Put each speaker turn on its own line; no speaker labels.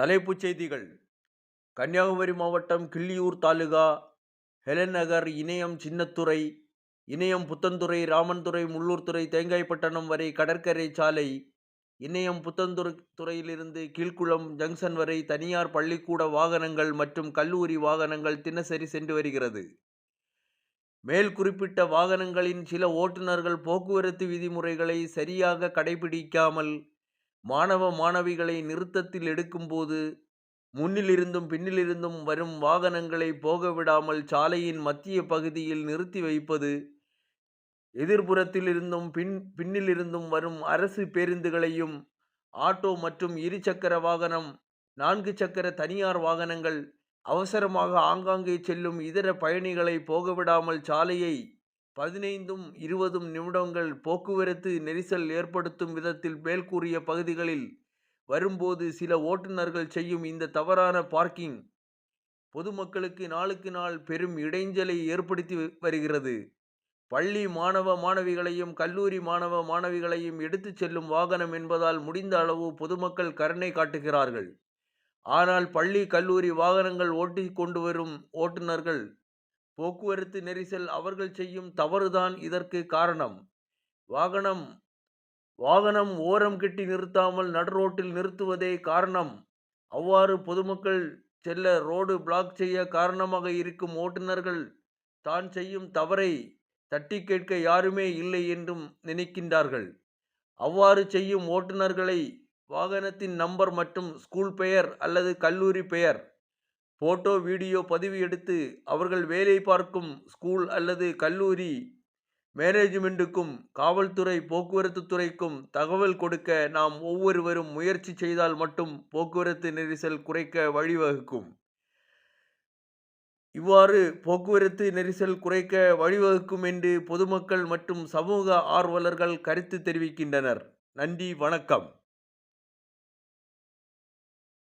தலைப்புச் செய்திகள். கன்னியாகுமரி மாவட்டம் கிள்ளியூர் தாலுகா ஹெலன் நகர் இணையம் சின்னத்துறை இணையம் புத்தந்துறை ராமன்துறை முள்ளூர்துறை தேங்காய்பட்டணம் வரை கடற்கரை சாலை இணையம் புத்தந்துறை துறையிலிருந்து கீழ்குளம் ஜங்ஷன் வரை தனியார் பள்ளிக்கூட வாகனங்கள் மற்றும் கல்லூரி வாகனங்கள் தினசரி சென்று வருகிறது. மேல் குறிப்பிட்ட வாகனங்களின் சில ஓட்டுநர்கள் போக்குவரத்து விதிமுறைகளை சரியாக கடைபிடிக்காமல் மாணவ மாணவிகளை நிறுத்தத்தில் எடுக்கும்போது முன்னிலிருந்தும் பின்னிலிருந்தும் வரும் வாகனங்களை போக விடாமல் சாலையின் மத்திய பகுதியில் நிறுத்தி வைப்பது எதிர்புறத்தில் இருந்தும் பின் பின்னிலிருந்தும் வரும் அரசு பேருந்துகளையும் ஆட்டோ மற்றும் இருசக்கர வாகனம் நான்கு சக்கர தனியார் வாகனங்கள் அவசரமாக ஆங்காங்கே செல்லும் இதர பயணிகளை போகவிடாமல் சாலையை பதினைந்தும் இருபதும் நிமிடங்கள் போக்குவரத்து நெரிசல் ஏற்படுத்தும் விதத்தில் மேல்கூறிய பகுதிகளில் வரும்போது சில ஓட்டுநர்கள் செய்யும் இந்த தவறான பார்க்கிங் பொதுமக்களுக்கு நாளுக்கு நாள் பெரும் இடைஞ்சலை ஏற்படுத்தி வருகிறது. பள்ளி மாணவ மாணவிகளையும் கல்லூரி மாணவ மாணவிகளையும் எடுத்துச் செல்லும் வாகனம் என்பதால் முடிந்த அளவு பொதுமக்கள் கருணை காட்டுகிறார்கள். ஆனால் பள்ளி கல்லூரி வாகனங்கள் ஓட்டி கொண்டு வரும் ஓட்டுநர்கள் போக்குவரத்து நெரிசல் அவர்கள் செய்யும் தவறுதான் இதற்கு காரணம். வாகனம் வாகனம் ஓரம் கட்டி நிறுத்தாமல் நடுரோட்டில் நிறுத்துவதே காரணம். அவ்வாறு பொதுமக்கள் செல்ல ரோடு பிளாக் செய்ய காரணமாக இருக்கும் ஓட்டுநர்கள் தான் செய்யும் தவறை தட்டி கேட்க யாருமே இல்லை என்றும் நினைக்கின்றார்கள். அவ்வாறு செய்யும் ஓட்டுநர்களை வாகனத்தின் நம்பர் மற்றும் ஸ்கூல் பெயர் அல்லது கல்லூரி பெயர் போட்டோ வீடியோ பதிவு எடுத்து அவர்கள் வேலை பார்க்கும் ஸ்கூல் அல்லது கல்லூரி மேனேஜ்மெண்ட்டுக்கும் காவல்துறை போக்குவரத்து துறைக்கும் தகவல் கொடுக்க நாம் ஒவ்வொருவரும் முயற்சி செய்தால் மட்டும் போக்குவரத்து நெரிசல் குறைக்க வழிவகுக்கும். இவ்வாறு போக்குவரத்து நெரிசல் குறைக்க வழிவகுக்கும் என்று பொதுமக்கள் மற்றும் சமூக ஆர்வலர்கள் கருத்து தெரிவிக்கின்றனர். நன்றி வணக்கம்.